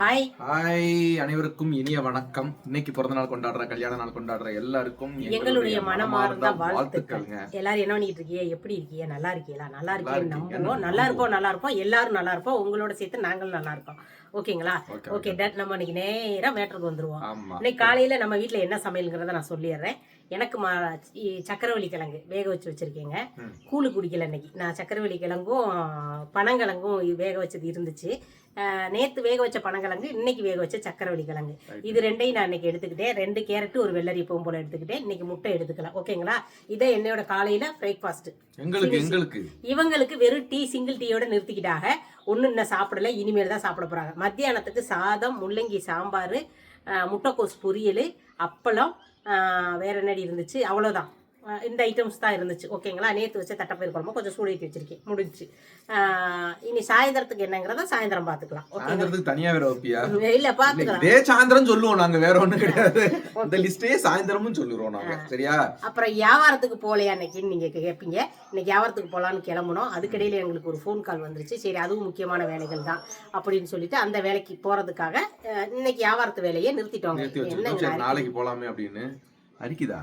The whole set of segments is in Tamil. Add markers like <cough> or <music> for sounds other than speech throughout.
ஹாய் ஹாய் அனைவருக்கும் இனிய வணக்கம். இன்னைக்கு பிறந்த நாள் கொண்டாடுற கல்யாண நாள் கொண்டாடுற எல்லாருக்கும் எங்களுடைய மனமார்ந்த வாழ்த்துக்கள். வாழ்த்துக்கள்ங்க. எல்லாரும் என்ன பண்ணிட்டு இருக்கீங்க? எப்படி இருக்கீங்க? நல்லா இருக்கீங்களா? நல்லா இருக்கீங்க. நம்புவோம் நல்லா இருப்போம் நல்லா இருப்போம். எல்லாரும் நல்லா இருப்போம். உங்களோட சேர்த்து நாங்களும் நல்லா இருப்போம் ஓகேங்களா? ஓகே டேட் நம்ம இன்னைக்கு நேரா மேட்டருக்கு வந்துருவோம். இன்னைக்கு காலையில நம்ம வீட்ல என்ன சமையலுங்கிறத நான் சொல்லிடுறேன். எனக்கு மா சக்கரவள்ளி கிழங்கு வேக வச்சு வச்சிருக்கேங்க. கூழு குடிக்கல இன்னைக்கு. நான் சக்கரவள்ளி கிழங்கும் பனங்கிழங்கும் வேக வச்சது இருந்துச்சு. நேத்து வேக வச்ச பனங்கிழங்கு இன்னைக்கு வேக வச்ச சக்கரவள்ளி கிழங்கு. இது ரெண்டையும் நான் இன்னைக்கு எடுத்துக்கிட்டேன். ரெண்டு கேரட் ஒரு வெள்ளரி பூவும் போல எடுத்துக்கிட்டேன். இன்னைக்கு முட்டை எடுத்துக்கலாம். ஓகேங்களா? இதை என்னோட காலையில பிரேக்ஃபாஸ்ட் இவங்களுக்கு வெறும் டீ சிங்கிள் டீயோட நிறுத்திக்கிட்டாக ஒன்றும் இன்னும் சாப்பிடல. இனிமேல் தான் சாப்பிட போகிறாங்க மத்தியானத்துக்கு சாதம் முள்ளங்கி சாம்பார் முட்டைக்கோஸ் பொரியல் அப்பளம் வேற என்னடி இருந்துச்சு? அவ்வளோதான் இந்த ஐட்டம்ஸ் தான் இருந்துச்சு. ஓகேங்களா நேற்று வச்ச தட்டப்பயிர் குழம்பு கொஞ்சம் சூடேற்றி வச்சிருக்கேன். முடிஞ்சுச்சு. ஆஹ், இனி சாயந்தரத்துக்கு என்னங்கிறத சாயந்தரம் பார்த்துக்கலாம் சாயந்தரத்துக்கு தனியா வேற வைப்பியா? இல்லை பார்த்துக்கலாம் இதே சாயந்தரம் சொல்லுவோம் நாங்க வேற ஒண்ணும் கிடையாது. <laughs> இந்த லிஸ்டே சாயந்தரமும் சொல்லுறோம் நாங்க சரியா? அப்புறம் வியாபாரத்துக்கு போகலையா அன்னைக்குன்னு நீங்கள் கேட்பீங்க இன்னைக்கு வியாபாரத்துக்கு போகலான்னு கிளம்புனோம். அதுக்கிடையில எங்களுக்கு ஒரு ஃபோன் கால் வந்துருச்சு. சரி அதுவும் முக்கியமான வேலைகள் தான் அப்படின்னு சொல்லிட்டு அந்த வேலைக்கு போகிறதுக்காக இன்னைக்கு வியாபாரத்து வேலையை நிறுத்திட்டோங்க நிறுத்தி வச்சிருக்கோம். என்னங்க சரி நாளைக்கு போலாமே அப்படின்னு. அரிக்குதா?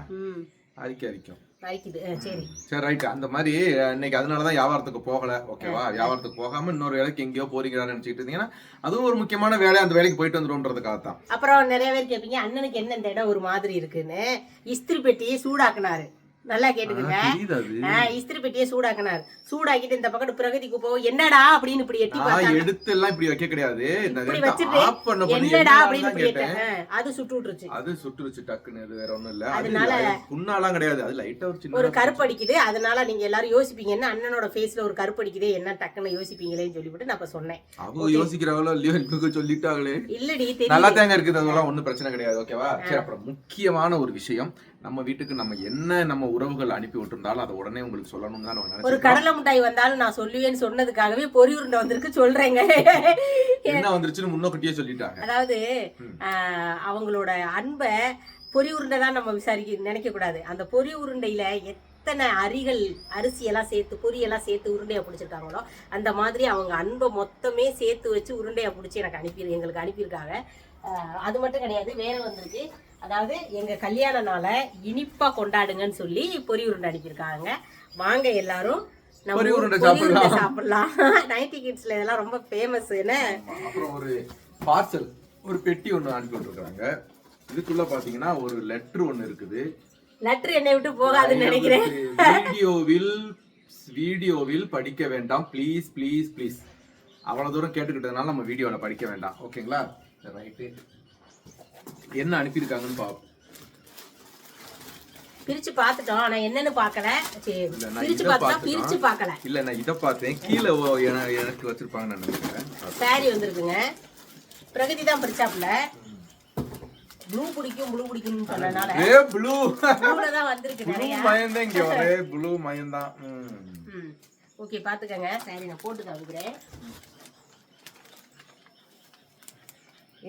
அரிக்க அரிக்கும். அரிக்குது. சரி. சரி ரைட் அந்த மாதிரி இன்னைக்கு அதனாலதான் வியாபாரத்துக்கு போகல. ஓகேவா வியாபாரத்துக்கு போகாம இன்னொரு வேலைக்கு எங்கேயோ போறீங்களான்னு நினைச்சிட்டு இருந்தீங்கன்னா அதுவும் ஒரு முக்கியமான வேலை அந்த வேலைக்கு போயிட்டு வந்துரும்ன்றதுக்காக தான். அப்புறம் நிறைய பேர் கேட்பீங்க அண்ணனுக்கு என்ன இந்த இடம் ஒரு மாதிரி இருக்குன்னு? இஸ்திரி பெட்டியை சூடாக்குனாரு. நல்லா கேட்டுக்கோங்க. இஸ்திரி பெட்டியை சூடாக்குனாரு. சூடாக்கிட்டு இந்த பக்கத்து பிரகதிக்கு போ என்னடா? அப்படின்னு இப்படி எட்டி பார்த்தா எடுத்து எல்லாம் இப்படி வைக்க கிடையாது. இப்படி வச்சுட்டு ஆஃப் பண்ண பண்ணி என்னடா? அப்படின்னு கேட்டேன். அது சுட்டு விட்டுருச்சு. அது சுட்டுருச்சு டக்குன்னு வேற ஒண்ணும் இல்ல. அது அதனால- புண்ணாலாம் கிடையாது. அது லைட்டா ஒரு சின்ன ஒரு கருப்படிக்குது. அதனால நீங்க எல்லாரும் யோசிப்பீங்க என்ன அண்ணனோட ஃபேஸ்ல ஒரு கருப்படிக்குதே? என்ன டக்குன்னு யோசிப்பீங்களேன்னு சொல்லிவிட்டு நான் இப்ப சொன்னேன். அவங்க யோசிக்கிறாங்களோ இல்லையோ எனக்கு சொல்லிட்டாங்களே. இல்லடி நல்லா தேங்க இருக்குது. அதெல்லாம் ஒண்ணும் பிரச்சனை கிடையாது. ஓகேவா சரி அப்புறம் முக்கியமான ஒரு விஷயம் நம்ம வீட்டுக்கு நம்ம என்ன நம்ம உறவுகள் அனுப்பி விட்டுருந்தாலும் அதை உடனே உங்களுக்கு சொல்லணும்னு தான் ஒரு கடலை மிட்டாய் வந்தாலும் நான் சொல்லுவேன்னு சொன்னதுக்காகவே பொறி உருண்டை வந்திருக்கு சொல்றேங்க. என்ன வந்துருச்சுன்னு முன்னோக்கிட்டே சொல்லிட்டாங்க. அதாவது அவங்களோட அன்பை பொறி உருண்டை தான் நம்ம விசாரிக்க நினைக்க கூடாது. அந்த பொறி உருண்டையில எத்தனை அரிகள் அரிசியெல்லாம் சேர்த்து பொரியெல்லாம் சேர்த்து உருண்டையா பிடிச்சிருக்காங்களோ அந்த மாதிரி அவங்க அன்பை மொத்தமே சேர்த்து வச்சு உருண்டையா பிடிச்சி எனக்கு அனுப்பி எங்களுக்கு அனுப்பியிருக்காங்க. அது மட்டும் கிடையாது வேற வந்திருக்கு. அதாவது எங்க கல்யாண நாளை இனிப்பா கொண்டாடுங்கன்னு சொல்லி பொரி உருண்டை அனுப்பியிருக்காங்க. வாங்க எல்லாரும். பொரி உருண்டை பொரி உருண்டை சாப்பிடலாம். சாப்பிடலாம். <laughs> நைன்டி கிட்ஸ்ல இதெல்லாம் ரொம்ப ஃபேமஸ் என்ன? அப்புறம் ஒரு பார்சல் ஒரு பெட்டி ஒண்ணு அனுப்பி விட்டுருக்காங்க. இதுக்குள்ள பாத்தீங்கன்னா ஒரு லெட்டர் ஒண்ணு இருக்குது. லெட்டர் என்னை விட்டு போகாதுன்னு நினைக்கிறேன். வீடியோவில் வீடியோவில் படிக்க வேண்டாம். ப்ளீஸ் ப்ளீஸ் ப்ளீஸ் அவ்வளவு தூரம் கேட்டுக்கிட்டதுனால நம்ம வீடியோல படிக்க வேண்டாம். ஓகேங்களா ரைட்டு என்ன அனுப்பியிருக்காங்கன்னு பாப்போம். பிரிச்சு பார்த்துட்டோம். ஆனா என்னன்னு பார்க்கல. பிரிச்சு பார்த்தா. பிரிச்சு பார்க்கல. இல்ல நான் இதை பார்த்தேன். கீழே எனக்கு வச்சிருப்பாங்கன்னு நான் நினைக்கிறேன். சாரி வந்திருக்குங்க. பிரகதி தான் பிரிச்சாப்புல. ப்ளூ பிடிக்கும் ப்ளூ பிடிக்கும்னு சொன்னனால ஏ ப்ளூ ப்ளூல தான் வந்திருக்கு நிறைய. மயம்தான் இங்க ஒரே ப்ளூ மயம்தான் ம். ம். ஓகே பாத்துக்கங்க சாரி நான் போட்டு காமிக்கிறேன்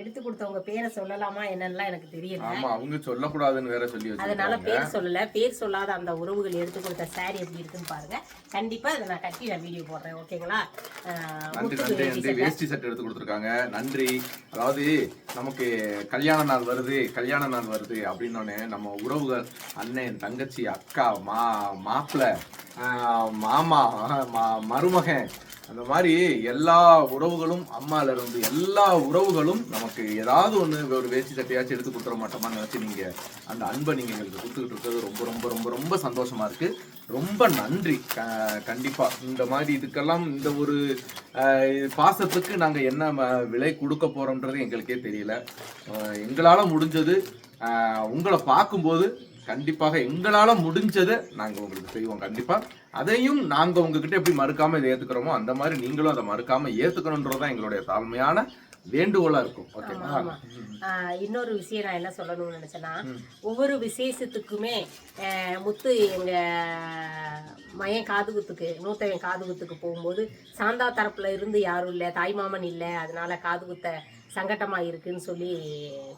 எடுத்து கொடுத்தவங்க பேரை சொல்லலாமா என்னன்னுலாம் எனக்கு தெரியல. ஆமா அவங்க சொல்லக்கூடாதுன்னு வேற சொல்லி அதனால பேர் சொல்லல. பேர் சொல்லாத அந்த உறவுகள் எடுத்து கொடுத்த சாரி எப்படி இருக்குன்னு பாருங்க. கண்டிப்பா இதை நான் கட்டி நான் வீடியோ போடுறேன் ஓகேங்களா நன்றி நன்றி. வேஷ்டி சட்டை எடுத்து கொடுத்துருக்காங்க. நன்றி. அதாவது நமக்கு கல்யாண நாள் வருது கல்யாண நாள் வருது அப்படின்னோடனே நம்ம உறவுகள் அண்ணன் தங்கச்சி அக்கா மா மாப்பிள்ளை மாமா மருமகன் அந்த மாதிரி எல்லா உறவுகளும் அம்மால இருந்து எல்லா உறவுகளும் நமக்கு ஏதாவது ஒன்று ஒரு வேஷ்டி சட்டையாச்சும் எடுத்து கொடுத்துட மாட்டோமான்னு நினைச்சு நீங்கள் அந்த அன்பை நீங்கள் எங்களுக்கு கொடுத்துக்கிட்டு இருக்கிறது ரொம்ப ரொம்ப ரொம்ப ரொம்ப சந்தோஷமா இருக்கு. ரொம்ப நன்றி. க- கண்டிப்பா. இந்த மாதிரி இதுக்கெல்லாம் இந்த ஒரு பாசத்துக்கு நாங்கள் என்ன ம- விலை கொடுக்க போறோம்ன்றது எங்களுக்கே தெரியல. எங்களால் முடிஞ்சது உங்களை பார்க்கும்போது கண்டிப்பாக எங்களால முடிஞ்சதை நாங்க உங்களுக்கு செய்வோம். கண்டிப்பா. அதையும் நாங்க உங்ககிட்ட எப்படி மறுக்காம இதை ஏத்துக்கிறோமோ அந்த மாதிரி நீங்களும் அதை மறுக்காம ஏத்துக்கணுன்றதுதான் எங்களுடைய தாழ்மையான வேண்டுகோளா இருக்கும். இன்னொரு விஷயம் நான் என்ன சொல்லணும்னு நினைச்சேன்னா ஒவ்வொரு விசேஷத்துக்குமே முத்து எங்க மயன் காதுகுத்துக்கு மூத்தவன் காதுகுத்துக்கு போகும்போது சாந்தா தரப்புல இருந்து யாரும் இல்லை தாய்மாமன் இல்லை அதனால காதுகுத்த சங்கட்டமாக இருக்குன்னு சொல்லி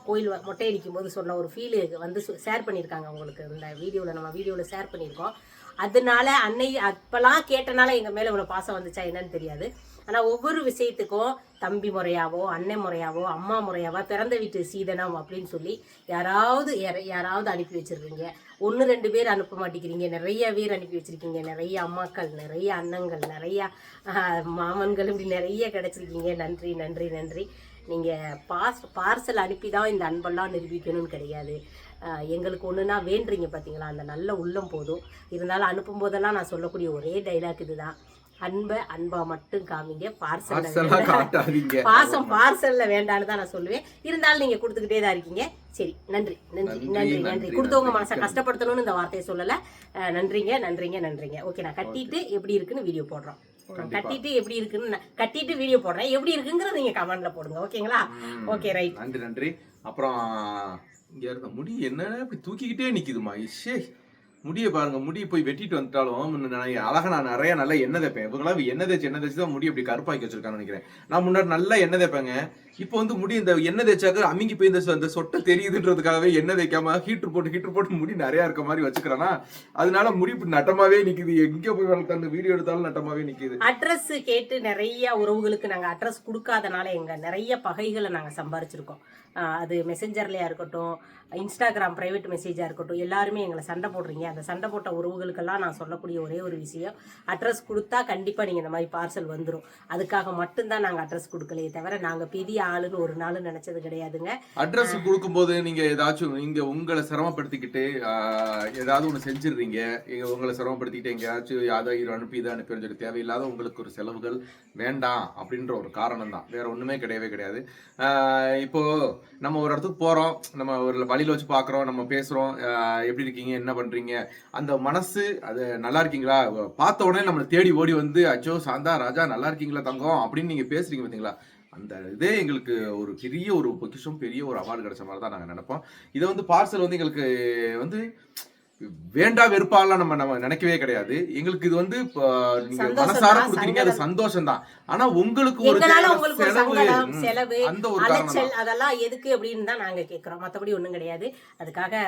கோயில் வ- மொட்டை அடிக்கும் போது சொன்ன ஒரு ஃபீலு வந்து ஷேர் பண்ணியிருக்காங்க உங்களுக்கு இந்த வீடியோவில் நம்ம வீடியோவில் ஷேர் பண்ணியிருக்கோம். அதனால அன்னை அப்போலாம் கேட்டனால எங்கள் மேலே இவ்வளோ பாசம் வந்துச்சா என்னன்னு தெரியாது. ஆனால் ஒவ்வொரு விஷயத்துக்கும் தம்பி முறையாவோ அண்ணன் முறையாவோ அம்மா முறையாவோ பிறந்த வீட்டு சீதனம் அப்படின்னு சொல்லி யாராவது யார- யாராவது அனுப்பி வச்சுருக்கீங்க. ஒன்று ரெண்டு பேர் அனுப்ப மாட்டேங்கிறீங்க. நிறைய பேர் அனுப்பி வச்சிருக்கீங்க. நிறைய அம்மாக்கள் நிறைய அண்ணங்கள் நிறையா மாமன்கள் இப்படி நிறைய கிடச்சிருக்கீங்க. நன்றி நன்றி நன்றி. நீங்கள் பாஸ் பார்சல் அனுப்பி தான் இந்த அன்பெல்லாம் நிரூபிக்கணும்னு கிடையாது. எங்களுக்கு ஒன்றுனா வேண்டுறீங்க பார்த்தீங்களா அந்த நல்ல உள்ளம் போதும். இருந்தாலும் அனுப்பும் போதெல்லாம் நான் சொல்லக்கூடிய ஒரே டைலாக் இதுதான். அன்பை அன்பா மட்டும் காமிங்க பார்சல் பாசம் பார்சல்ல வேண்டான்னு தான் நான் சொல்லுவேன். இருந்தாலும் நீங்க கொடுத்துக்கிட்டே தான் இருக்கீங்க. சரி நன்றி நன்றி நன்றி, நன்றி கொடுத்தவங்க. மனசை கஷ்டப்படுத்தணும்னு இந்த வார்த்தையை சொல்லல. நன்றிங்க நன்றிங்க நன்றிங்க. ஓகே நான் கட்டிட்டு எப்படி இருக்குன்னு வீடியோ போடுறோம். கட்டிட்டு எப்படி இருக்குன்னு கட்டிட்டு வீடியோ போடுறேன். எப்படி இருக்குங்கிறத நீங்க கமெண்ட்ல போடுங்க. ஓகேங்களா. Okay right. நன்றி நன்றி. அப்புறம் இங்க இருக்க முடி என்ன இப்படி தூக்கிக்கிட்டே நிக்குதுமா? இஷே முடிய பாருங்க முடி போய் வெட்டிட்டு வந்துட்டாலும் அழகாக நான் அழகா நான் நிறைய நல்லா எண்ணெய் தைப்பேன் இவங்களாம் எண்ணெய் தேய்ச்சி எண்ணெய் தேய்ச்சி தான் முடி அப்படி கருப்பாக்கி வச்சிருக்கான்னு நினைக்கிறேன். நான் முன்னாடி நல்லா எண்ணெய் தேய்ப்பேங்க. இப்போ வந்து முடி இந்த எண்ணெய் தேய்ச்சாக்க அமிங்கி போய் இந்த சொட்டை தெரியுதுன்றதுக்காகவே எண்ணெய் தேய்க்காம ஹீட்டர் போட்டு ஹீட்டர் போட்டு முடி நிறைய இருக்க மாதிரி வச்சுக்கிறேன்னா அதனால முடி இப்படி நட்டமாவே நிக்குது. எங்க போய் வளர்த்தாங்க வீடியோ எடுத்தாலும் நட்டமாவே நிக்குது. அட்ரஸ் கேட்டு நிறைய உறவுகளுக்கு நாங்கள் அட்ரஸ் கொடுக்காதனால எங்கள் நிறைய பகைகளை நாங்கள் சம்பாரிச்சிருக்கோம். அது மெசஞ்சர்லையா இருக்கட்டும் இன்ஸ்டாகிராம் ப்ரைவேட் மெசேஜாக இருக்கட்டும் எல்லாருமே எங்களை சண்டை போடுறீங்க. அந்த சண்டை போட்ட உறவுகளுக்கெல்லாம் நான் சொல்லக்கூடிய ஒரே ஒரு விஷயம் அட்ரஸ் கொடுத்தா கண்டிப்பாக நீங்கள் இந்த மாதிரி பார்சல் வந்துடும் அதுக்காக மட்டும்தான் நாங்கள் அட்ரஸ் கொடுக்கலையே தவிர நாங்கள் பெரிய ஆளுன்னு ஒரு நாள் நினச்சது கிடையாதுங்க. அட்ரஸ் கொடுக்கும்போது நீங்க ஏதாச்சும் நீங்க உங்களை சிரமப்படுத்திக்கிட்டு ஏதாவது ஒண்ணு செஞ்சிடுறீங்க இங்க உங்களை சிரமப்படுத்திக்கிட்டு எங்கேயாச்சும் அதை இது அனுப்பி இதை அனுப்பி சொல்லி தேவையில்லாத உங்களுக்கு ஒரு செலவுகள் வேண்டாம் அப்படின்ற ஒரு காரணம் தான் வேற ஒண்ணுமே கிடையவே கிடையாது. ஆஹ், இப்போ நம்ம ஒரு இடத்துக்கு போறோம் நம்ம ஒரு வழியில வச்சு பாக்குறோம் நம்ம பேசுறோம் எப்படி இருக்கீங்க என்ன பண்றீங்க அந்த மனசு அது நல்லா இருக்கீங்களா? பார்த்த உடனே நம்மளை தேடி ஓடி வந்து அச்சோ சாந்தா ராஜா நல்லா இருக்கீங்களா தங்கம்? அப்படின்னு நீங்க பேசுறீங்க பாத்தீங்களா? அந்த இதே எங்களுக்கு ஒரு பெரிய ஒரு பொக்கிஷம் பெரிய ஒரு அவார்டு கிடைச்ச மாதிரி தான் நாங்கள் நினைப்போம். இதை வந்து பார்சல் வந்து எங்களுக்கு வந்து வேண்டா வெறுப்பாலாம் நம்ம நம்ம நினைக்கவே கிடையாது. எங்களுக்கு இது வந்து நீங்க மனசார கொடுக்குறீங்க அது சந்தோஷம் தான் ஆனா உங்களுக்கு ஒரு செலவு அந்த ஒரு அலைச்சல் அதெல்லாம் எதுக்கு அப்படின்னு தான் நாங்க கேட்குறோம் மற்றபடி ஒன்றும் கிடையாது. அதுக்காக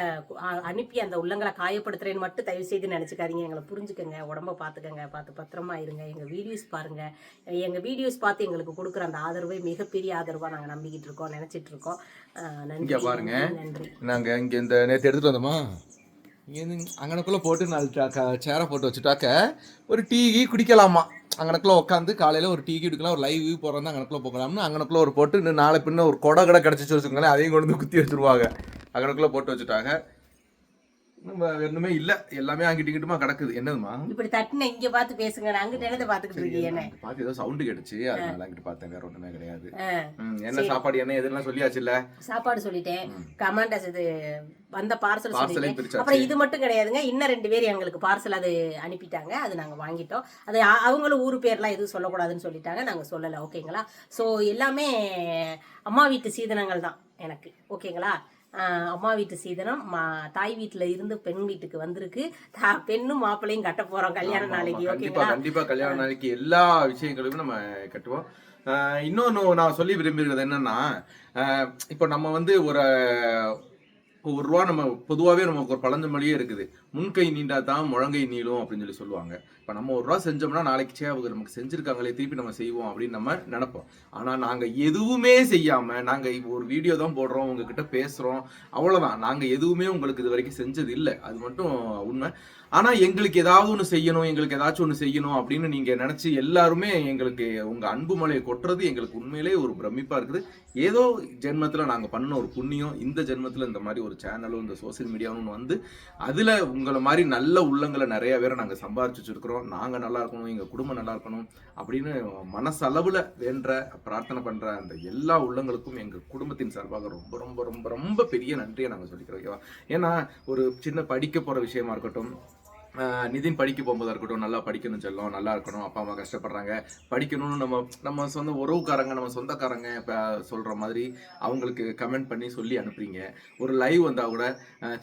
அனுப்பி அந்த உள்ளங்களை காயப்படுத்துறேன்னு மட்டும் தயவு செய்து நினைச்சுக்காதீங்க. எங்களை புரிஞ்சுக்கங்க உடம்ப பார்த்துக்கங்க பார்த்து பத்திரமா இருங்க எங்க வீடியோஸ் பாருங்க. எங்க வீடியோஸ் பார்த்து எங்களுக்கு கொடுக்குற அந்த ஆதரவை மிகப்பெரிய ஆதரவா நாங்க நம்பிக்கிட்டு இருக்கோம் நினைச்சிட்டு இருக்கோம். நன்றி. பாருங்க. நன்றி. நாங்க இங்க இந்த நேத்து எடுத்துட்டு வந்தோமா? இங்கேருந்து அங்கனக்குள்ளே போட்டு நாலு சேரை போட்டு வச்சுட்டாக்க ஒரு டீ கீ குடிக்கலாமா? அங்கனக்குள்ளே உட்காந்து காலையில் ஒரு டீ கீ குடிக்கலாம் ஒரு லைவ் போகிறதா அங்கனக்குள்ள போகலாம்னு அங்கனக்குள்ள ஒரு போட்டு இன்னும் நாளை பின்ன ஒரு கொடை கடை கிடச்சிச்சு வச்சுக்கோங்களேன் அதையும் கொண்டு வந்து குத்தி வச்சிருவாங்க. அங்கனக்குள்ளே போட்டு வச்சுட்டாங்க. ஒண்ணுமே இல்ல. எல்லாமே அங்கிட்டு இங்கிட்டுமா கிடக்குது. என்னதுமா இப்படி தட்டுன இங்க பார்த்து பேசுங்க நான் அங்கிட்ட என்னதை பார்த்துக்கிட்டு இருக்கீங்க பார்த்து ஏதோ சவுண்டு கேட்டுச்சு. அதனால அங்கிட்டு பார்த்தேன். வேற ஒண்ணுமே கிடையாது. என்ன சாப்பாடு என்ன எதுலாம் சொல்லியாச்சு இல்ல சாப்பாடு சொல்லிட்டேன். கமாண்டஸ் இது வந்த பார்சல் சொல்லிட்டேன். அப்புறம் இது மட்டும் கிடையாதுங்க. இன்னும் ரெண்டு பேர் எங்களுக்கு பார்சல் அது அனுப்பிட்டாங்க. அது நாங்கள் வாங்கிட்டோம். அது அவங்களும் ஊர் பேர்லாம் எதுவும் சொல்லக்கூடாதுன்னு சொல்லிட்டாங்க. நாங்கள் சொல்லலை. ஓகேங்களா? ஸோ எல்லாமே அம்மா வீட்டு சீதனங்கள் தான் எனக்கு. ஓகேங்களா? அம்மா வீட்டு சீதனம் மா தாய் வீட்டில் இருந்து பெண் வீட்டுக்கு வந்திருக்கு. பெண்ணும் மாப்பிள்ளையும் கட்ட போகிறோம் கல்யாண நாளைக்கு ஆமா. கண்டிப்பா கல்யாண நாளைக்கு எல்லா விஷயங்களையும் நம்ம கட்டுவோம். ஆஹ் இன்னொன்னு நான் சொல்லி விரும்புகிறது என்னன்னா இப்போ நம்ம வந்து ஒரு இப்போ ஒரு ரூபா நம்ம பொதுவாகவே நமக்கு ஒரு பழஞ்சமொழியே இருக்குது. முன்கை நீண்டா தான் முழங்கை நீளும் அப்படின்னு சொல்லி சொல்லுவாங்க. இப்போ நம்ம ஒரு ரூபா செஞ்சோம்னா நாளைக்கு சே அவங்க நமக்கு செஞ்சிருக்காங்களே திருப்பி நம்ம செய்வோம் அப்படின்னு நம்ம நினைப்போம். ஆனால் நாங்கள் எதுவுமே செய்யாமல் நாங்கள் ஒரு வீடியோ தான் போடுறோம் உங்ககிட்ட பேசுகிறோம் அவ்வளோதான் நாங்கள் எதுவுமே உங்களுக்கு இது வரைக்கும் செஞ்சது இல்லை. அது மட்டும் உண்மை. ஆனால் எங்களுக்கு ஏதாவது ஒன்று செய்யணும் எங்களுக்கு ஏதாச்சும் ஒன்று செய்யணும் அப்படின்னு நீங்கள் நினச்சி எல்லாருமே எங்களுக்கு உங்கள் அன்பு மலையை கொட்டுறது எங்களுக்கு உண்மையிலே ஒரு பிரமிப்பாக இருக்குது. ஏதோ ஜென்மத்தில் நாங்கள் பண்ண ஒரு புண்ணியம் இந்த ஜென்மத்தில் இந்த மாதிரி ஒரு சேனலும் இந்த சோஷியல் மீடியாவும் வந்து அதில் உங்களை மாதிரி நல்ல உள்ளங்களை நிறைய பேரை நாங்கள் சம்பாரிச்சு வச்சிருக்கிறோம். நாங்கள் நல்லா இருக்கணும் எங்கள் குடும்பம் நல்லா இருக்கணும் அப்படின்னு மனசளவில் வேண்ட பிரார்த்தனை பண்ணுற அந்த எல்லா உள்ளங்களுக்கும் எங்கள் குடும்பத்தின் சார்பாக ரொம்ப ரொம்ப ரொம்ப ரொம்ப பெரிய நன்றியை நாங்கள் சொல்லிக்கிறோம் ஓகேவா? ஏன்னா ஒரு சின்ன படிக்க போகிற விஷயமா இருக்கட்டும் நிதின் படிக்க போகும்போதா இருக்கட்டும் நல்லா படிக்கணும் செல்லம் நல்லா இருக்கணும் அப்பா அம்மா கஷ்டப்படுறாங்க. படிக்கணும்னு நம்ம நம்ம சொந்த உறவுக்காரங்க நம்ம சொந்தக்காரங்க இப்போ சொல்கிற மாதிரி அவங்களுக்கு கமெண்ட் பண்ணி சொல்லி அனுப்புறீங்க. ஒரு லைவ் வந்தால் கூட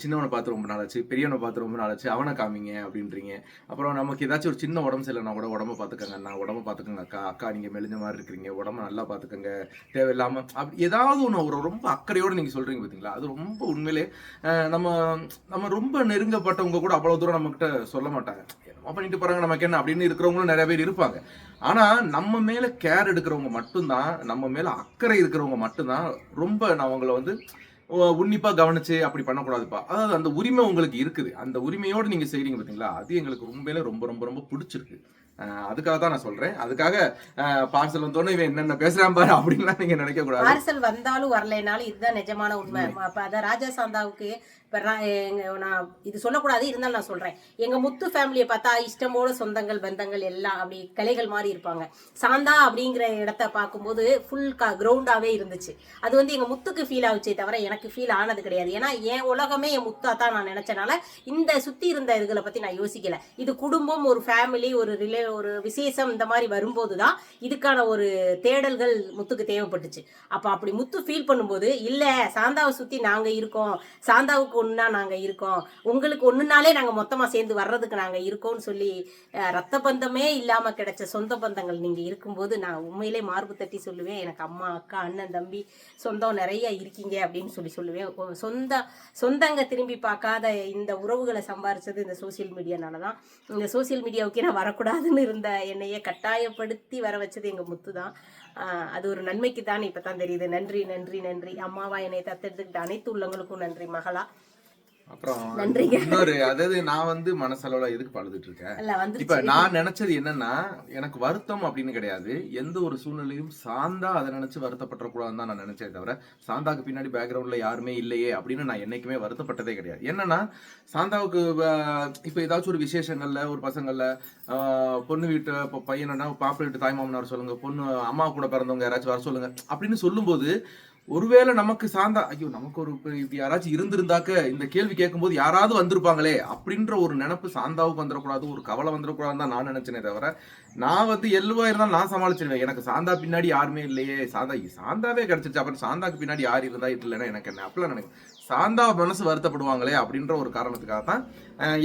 சின்னவனை பார்த்து ரொம்ப நாளாச்சு பெரியவனை பார்த்து ரொம்ப நாளாச்சு அவனை காமிங்க அப்படின்றீங்க. அப்புறம் நமக்கு ஏதாச்சும் ஒரு சின்ன உடம்பு சரியில்லைனா கூட உடம்ப பார்த்துக்கங்க நான் உடம்ப பார்த்துக்கங்க அக்கா அக்கா நீங்கள் மெலிஞ்ச மாதிரி இருக்கிறீங்க உடம்ப நல்லா பார்த்துக்கங்க தேவையில்லாமல் அப்படி ஏதாவது ஒன்று ஒரு ரொம்ப அக்கறையோடு நீங்கள் சொல்கிறீங்க பார்த்தீங்களா அது ரொம்ப உண்மையிலே நம்ம நம்ம ரொம்ப நெருங்கப்பட்டவங்க கூட அவ்வளோ தூரம் நம்மக்கிட்ட சொல்ல மாட்டாங்க. என்னமோ பண்ணிட்டு போகிறாங்க நமக்கு என்ன? அப்படின்னு இருக்கிறவங்களும் நிறைய பேர் இருப்பாங்க. ஆனா நம்ம மேல கேர் எடுக்கிறவங்க மட்டும்தான் நம்ம மேல அக்கறை இருக்கிறவங்க மட்டும்தான் ரொம்ப நான் அவங்கள வந்து உன்னிப்பா கவனிச்சு அப்படி பண்ணக்கூடாதுப்பா. அதாவது அந்த உரிமை உங்களுக்கு இருக்குது. அந்த உரிமையோடு நீங்க செய்றீங்க பாத்தீங்களா? அது எங்களுக்கு உண்மையில ரொம்ப ரொம்ப ரொம்ப பிடிச்சிருக்கு. அதுக்காக தான் நான் சொல்றேன். அதுக்காக பார்சல் வந்தோடனே இவன் என்னென்ன பேசுறான் பாரு அப்படின்லாம் நீங்க நினைக்க கூடாது. பார்சல் வந்தாலும் வரலைனாலும் இதுதான் நிஜமான உண்மை. அப்ப அதான் ராஜா சாந்தாவுக்கு இப்ப நான் இது சொல்லக்கூடாது இருந்தாலும் நான் சொல்றேன். எங்க முத்து ஃபேமிலியை பார்த்தா இஷ்டமோட சொந்தங்கள் பந்தங்கள் எல்லாம் அப்படி கிளைகள் மாதிரி இருப்பாங்க. சாந்தா அப்படிங்கிற இடத்த பார்க்கும்போது ஃபுல் கிரவுண்டாவே இருந்துச்சு. அது வந்து எங்க முத்துக்கு ஃபீல் ஆகுச்சே தவிர எனக்கு ஃபீல் ஆனது கிடையாது. ஏன்னா என் உலகமே என் முத்தா தான் நான் நினைச்சனால இந்த சுத்தி இருந்த இதுகளை பத்தி நான் யோசிக்கல. இது குடும்பம் ஒரு ஃபேமிலி ஒரு ரிலே ஒரு விசேஷம் இந்த மாதிரி வரும்போது தான் இதுக்கான ஒரு தேடல்கள் முத்துக்கு தேவைப்பட்டுச்சு. அப்போ அப்படி முத்து ஃபீல் பண்ணும்போது இல்லை சாந்தாவை சுற்றி நாங்கள் இருக்கோம். சாந்தாவுக்கு ஒன்றுனா நாங்கள் இருக்கோம். உங்களுக்கு ஒன்றுனாலே நாங்கள் மொத்தமாக சேர்ந்து வர்றதுக்கு நாங்கள் இருக்கோம்னு சொல்லி ரத்த பந்தமே இல்லாமல் கிடைச்ச சொந்த பந்தங்கள் நீங்கள் இருக்கும்போது நான் உண்மையிலே மார்பு தட்டி சொல்லுவேன். எனக்கு அம்மா அக்கா அண்ணன் தம்பி சொந்தம் நிறைய இருக்கீங்க அப்படின்னு சொல்லி சொல்லுவேன். சொந்த சொந்தங்க திரும்பி பார்க்காத இந்த உறவுகளை சம்பாரிச்சது இந்த சோஷியல் மீடியானால தான் இந்த சோஷியல் மீடியாவுக்கே நான் வரக்கூடாதுன்னு இருந்த என்னைய கட்டாயப்படுத்தி வர வச்சது எங்க முத்து தான். ஆஹ் அது ஒரு நன்மைக்கு தான் இப்போ தான் தெரியுது. நன்றி நன்றி நன்றி. அம்மாவா என்னை தத்தெடுத்துக்கிட்ட அனைத்து உள்ளங்களுக்கும் நன்றி மகளா. அப்புறம். இன்னொரு அதாவது நான் வந்து மனசளவுல எதுக்கு பழுதுட்டு இருக்கேன் இப்ப நான் நினைச்சது என்னன்னா எனக்கு வருத்தம் அப்படின்னு கிடையாது. எந்த ஒரு சூழ்நிலையும் சாந்தா அதை நினைச்சு வருத்தப்படக்கூடாதுன்னு தான் நான் நினைச்சே தவிர சாந்தாக்கு பின்னாடி பேக்ரவுண்ட்ல யாருமே இல்லையே அப்படின்னு நான் என்னைக்குமே வருத்தப்பட்டதே கிடையாது. என்னன்னா சாந்தாவுக்கு இப்ப ஏதாச்சும் ஒரு விசேஷங்கள்ல ஒரு பசங்கள்ல பொண்ணு வீட்டு இப்போ பையனா பாப்பா வீட்டு தாய்மாமனார் சொல்லுங்க பொண்ணு அம்மா கூட பிறந்தவங்க யாராச்சும் வர சொல்லுங்க அப்படின்னு சொல்லும்போது ஒருவேளை நமக்கு சாந்தா ஐயோ நமக்கு ஒரு இப்படி யாராச்சும் இருந்திருந்தாக்க இந்த கேள்வி கேட்கும்போது யாராவது வந்திருப்பாங்களே அப்படின்ற ஒரு நினப்பு சாந்தாவுக்கு வந்துடக்கூடாது ஒரு கவலை வந்துடக்கூடாதுன்னு தான் நான் நினைச்சேனே தவிர நான் வந்து எல்லுவா இருந்தாலும் நான் சமாளிச்சிருவேன். எனக்கு சாந்தா பின்னாடி யாருமே இல்லையே. சாந்தா சாந்தாவே கிடைச்சிருச்சு. அப்புறம் சாந்தாக்கு பின்னாடி யார் இருந்தா இல்லைன்னா எனக்கு என்ன அப்படிலாம் நினைக்கிறேன் சாந்தா மனசு வருத்தப்படுவாங்களே அப்படின்ற ஒரு காரணத்துக்காக தான்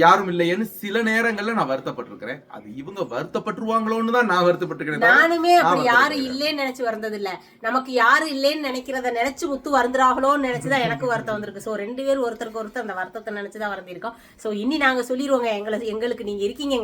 யாரும் இல்லையேன்னு சில நேரங்கள்ல நான் வருத்தப்பட்டிருக்கிறேன். அது இவங்க வருத்தப்பட்டுருவாங்களோன்னு தான் நான் வருத்தப்பட்டிருக்கிறேன் நானுமே அப்படி யாரும். இல்லைன்னு நினைச்சு வந்தது இல்ல நமக்கு யாரும் இல்லைன்னு நினைக்கிறத நினைச்சு முத்து வருந்துறாங்களோன்னு நினைச்சுதான் எனக்கு வருத்தம் வந்திருக்கு. சோ ரெண்டு பேரும் ஒருத்தருக்கு ஒருத்தர் அந்த வருத்தத்தை நினைச்சுதான் வருந்திருக்கோம். சோ இனி நாங்க சொல்லிடுவோங்க எங்களுக்கு எங்களுக்கு நீங்க இருக்கீங்க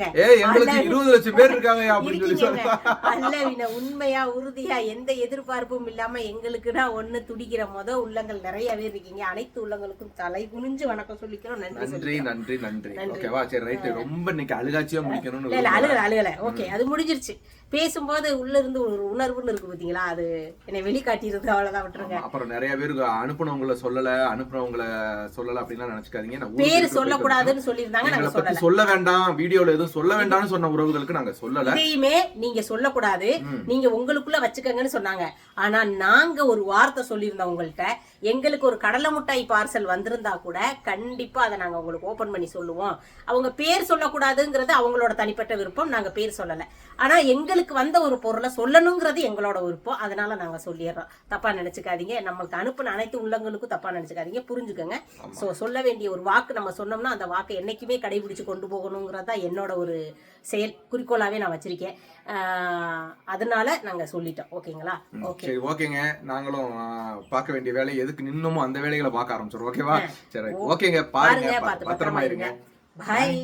எங்களுக்கு. இருபது லட்சம் பேர் இருக்காங்க அப்படின்னு உண்மையா உறுதியா எந்த எதிர்பார்ப்பும் இல்லாம எங்களுக்குன்னா ஒண்ணு துடிக்கிற முத உள்ளங்கள் நிறைய பேர் இருக்கீங்க. அனைத்து உள்ளங்களுக்கும் தலை குனிஞ்சு வணக்கம் சொல்லிக்கிறோம். நன்றி நன்றி. நன்றி. ஓகேவா சரி ரைட்டு. ரொம்ப இன்னைக்கு அழுகாச்சியா முடிக்கணும்னு இல்ல. அழுகல அழுகல. ஓகே அது முடிஞ்சிருச்சு. பேசும்போது உள்ள இருந்து ஒரு உணர்வுன்னு இருக்கு பாத்தீங்களா? அது என்னை வெளிக்காட்டிடுறது அவ்வளவுதான் விட்டுருங்க. அப்புறம் நிறைய பேருக்கு அனுப்புனவங்கள சொல்லல அனுப்புனவங்கள சொல்லல அப்படின்லாம் நினைச்சுக்காதீங்க. பேரு சொல்லக்கூடாதுன்னு சொல்லியிருந்தாங்க நாங்க சொல்லல. சொல்ல வேண்டாம் வீடியோல எதுவும் சொல்ல வேண்டாம்னு சொன்ன உறவுகளுக்கு நாங்க சொல்லல. இதையுமே நீங்க சொல்லக்கூடாது. நீங்க உங்களுக்குள்ள வச்சுக்கங்கன்னு சொன்னாங்க. ஆனா நாங்க ஒரு வார்த்தை சொல்லியிருந்தோம் உங்கள்கிட்ட. எங்களுக்கு ஒரு கடலை மிட்டாய் பார்சல் வந்திருந்தா கூட கண்டிப்பா அதை நாங்க உங்களுக்கு ஓபன் பண்ணி சொல்லுவோம். அவங்க பேர் சொல்லக்கூடாதுங்கிறது அவங்களோட தனிப்பட்ட விருப்பம் நாங்க பேர் சொல்லல. ஆனா எங்களுக்கு வந்த ஒரு பொருளை சொல்லணுங்கிறது எங்களோட விருப்பம். அதனால நாங்க சொல்லிடுறோம். தப்பா நினைச்சுக்காதீங்க. நம்மளுக்கு அனுப்புன அனைத்து உள்ளங்களுக்கும் தப்பா நினைச்சுக்காதீங்க. புரிஞ்சுக்கோங்க. சோ சொல்ல வேண்டிய ஒரு வாக்கு நம்ம சொன்னோம்னா அந்த வாக்கை என்னைக்குமே கடைபிடிச்சு கொண்டு போகணுங்கிறது என்னோட ஒரு செயல் குறிக்கோளாவே நான் வச்சிருக்கேன். அதனால நாங்க சொல்லிட்டோம். ஓகேங்களா? ஓகே. ஓகேங்க. நாங்களும் பார்க்க வேண்டிய வேலை எதுக்கு நின்னுமோ அந்த வேலைகளை பார்க்க ஆரம்பிச்சிடும் ஓகேவா சரி ஓகேங்க பாருங்க பத்திரமா இருங்க. பாய்